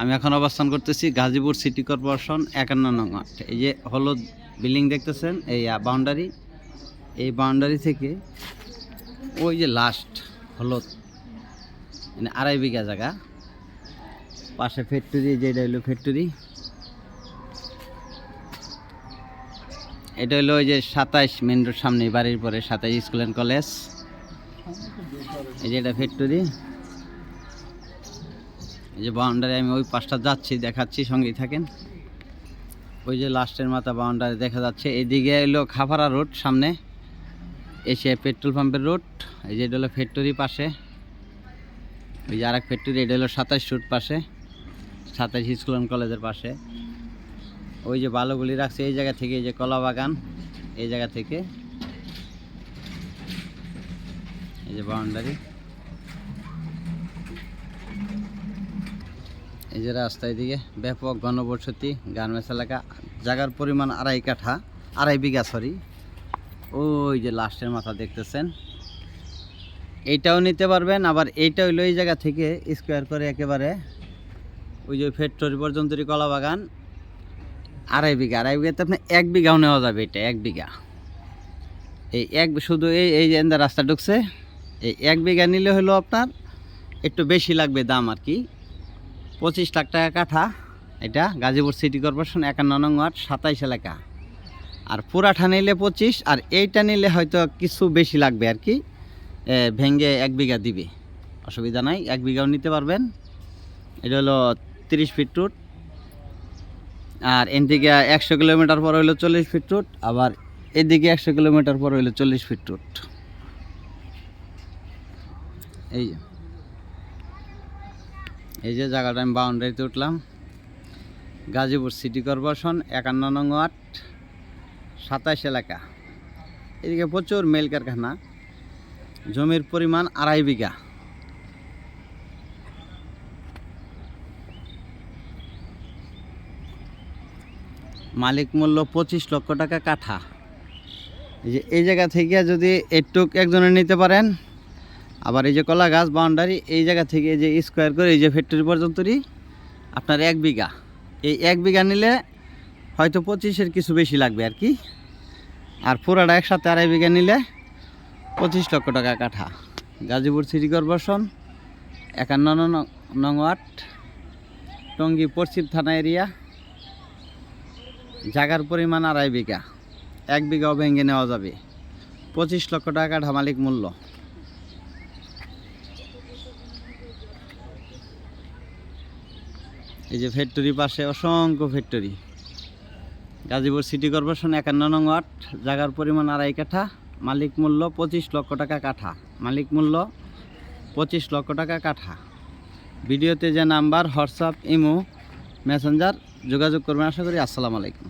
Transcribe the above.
আমি এখন অবস্থান করতেছি গাজীপুর সিটি কর্পোরেশন একান্ন নং। এই যে হলুদ বিল্ডিং দেখতেছেন, এই বাউন্ডারি এই বাউন্ডারি থেকে ওই যে লাস্ট হলুদ মানে আড়াই বিঘা জায়গা। পাশে ফ্যাক্টরি যেটা হলো ফ্যাক্টরি এটা হলো ওই যে সাতাইশ মেন রোড সামনে বাড়ির পরে সাতাইশ স্কুল অ্যান্ড কলেজ এই যে এটা ফ্যাক্টরি এই যে বাউন্ডারি আমি ওই পাশটা যাচ্ছি, দেখাচ্ছি, সঙ্গেই থাকেন। ওই যে লাস্টের মাথা বাউন্ডারি দেখা যাচ্ছে। এদিকে এলো খাফারা রোড, সামনে এসে পেট্রোল পাম্পের রোড। এই যে এটা হলো ফ্যাক্টরি পাশে। ওই যে আরেক ফ্যাক্টরি, এটা হলো সাতাইশ রোড পাশে। সাতাইশ স্কুল অ্যান্ড কলেজের পাশে। ওই যে বালুগুলি রাখছে, এই জায়গা থেকে এই যে কলা বাগান, এই জায়গা থেকে। এই যে বাউন্ডারি এই যে রাস্তা এদিকে ব্যাপক ঘনবসতি গার্মেন্টস এলাকা জায়গার পরিমাণ আড়াই কাঠা, আড়াই বিঘা সরি ওই যে লাস্টের মাথা দেখতেছেন। এইটাও নিতে পারবেন, আবার এইটা হইল এই জায়গা থেকে স্কোয়ার করে একেবারে ওই যে ফ্যাক্টরি পর্যন্তই কলা বাগান, আড়াই বিঘা। আড়াই বিঘাতে আপনি এক বিঘাও নেওয়া যাবে এটা, এক বিঘা। এই এক, শুধু এই এই যে রাস্তা ঢুকছে, এই এক বিঘা নিলে হলো আপনার একটু বেশি লাগবে দাম আর কি। পঁচিশ লাখ টাকা কাঠা। এটা গাজীপুর সিটি কর্পোরেশন একান্ন নং ওয়ার্ড, সাতাইশ এলাকা। আর পুরাঠা নিলে পঁচিশ, আর এইটা নিলে হয়তো কিছু বেশি লাগবে আর কি। ভেঙ্গে এক বিঘা দিবে। অসুবিধা নাই, এক বিঘাও নিতে পারবেন। এটা হলো তিরিশ ফিট রুট। আর এদিকে একশো কিলোমিটার পর হইল চল্লিশ ফিট রুট, আবার এদিকে একশো কিলোমিটার পর হইল চল্লিশ ফিট রুট। এই এই যে জায়গাটা আমি বাউন্ডারিতে উঠলাম। গাজীপুর সিটি কর্পোরেশন, একান্ন নং ওয়ার্ড, সাতাইশ এলাকা। এদিকে প্রচুর মেল কারখানা। জমির পরিমাণ আড়াই বিঘা। মালিক মূল্য পঁচিশ লক্ষ টাকা কাঠা। এই যে, এই জায়গা থেকে যদি একটুক একজনে নিতে পারেন আবার এই যে কলা গাছ, বাউন্ডারি, এই জায়গা থেকে এই যে স্কোয়ার করে এই যে ফ্যাক্টরি পর্যন্তই আপনার এক বিঘা। এই এক বিঘা নিলে হয়তো পঁচিশের কিছু বেশি লাগবে আর কি। আর পুরাটা একসাথে আড়াই বিঘা নিলে পঁচিশ লক্ষ টাকা কাঠা। গাজীপুর সিটি কর্পোরেশন একান্ন নং- ওয়ার্ড, টঙ্গী পশ্চিম থানা এরিয়া জায়গার পরিমাণ আড়াই বিঘা। এক বিঘাও ভেঙে নেওয়া যাবে। পঁচিশ লক্ষ টাকা কাঠা মালিক মূল্য। এই যে ফ্যাক্টরি পাশে অসংখ্য ফ্যাক্টরি গাজীপুর সিটি কর্পোরেশন একান্ন নং ওয়ার্ড, জায়গার পরিমাণ আড়াই কাঠা, মালিক মূল্য পঁচিশ লক্ষ টাকা কাঠা। মালিক মূল্য পঁচিশ লক্ষ টাকা কাঠা। ভিডিওতে যে নাম্বার, হোয়াটসঅ্যাপ, ইমো, মেসেঞ্জার যোগাযোগ করবেন, আশা করি। আসসালামু আলাইকুম।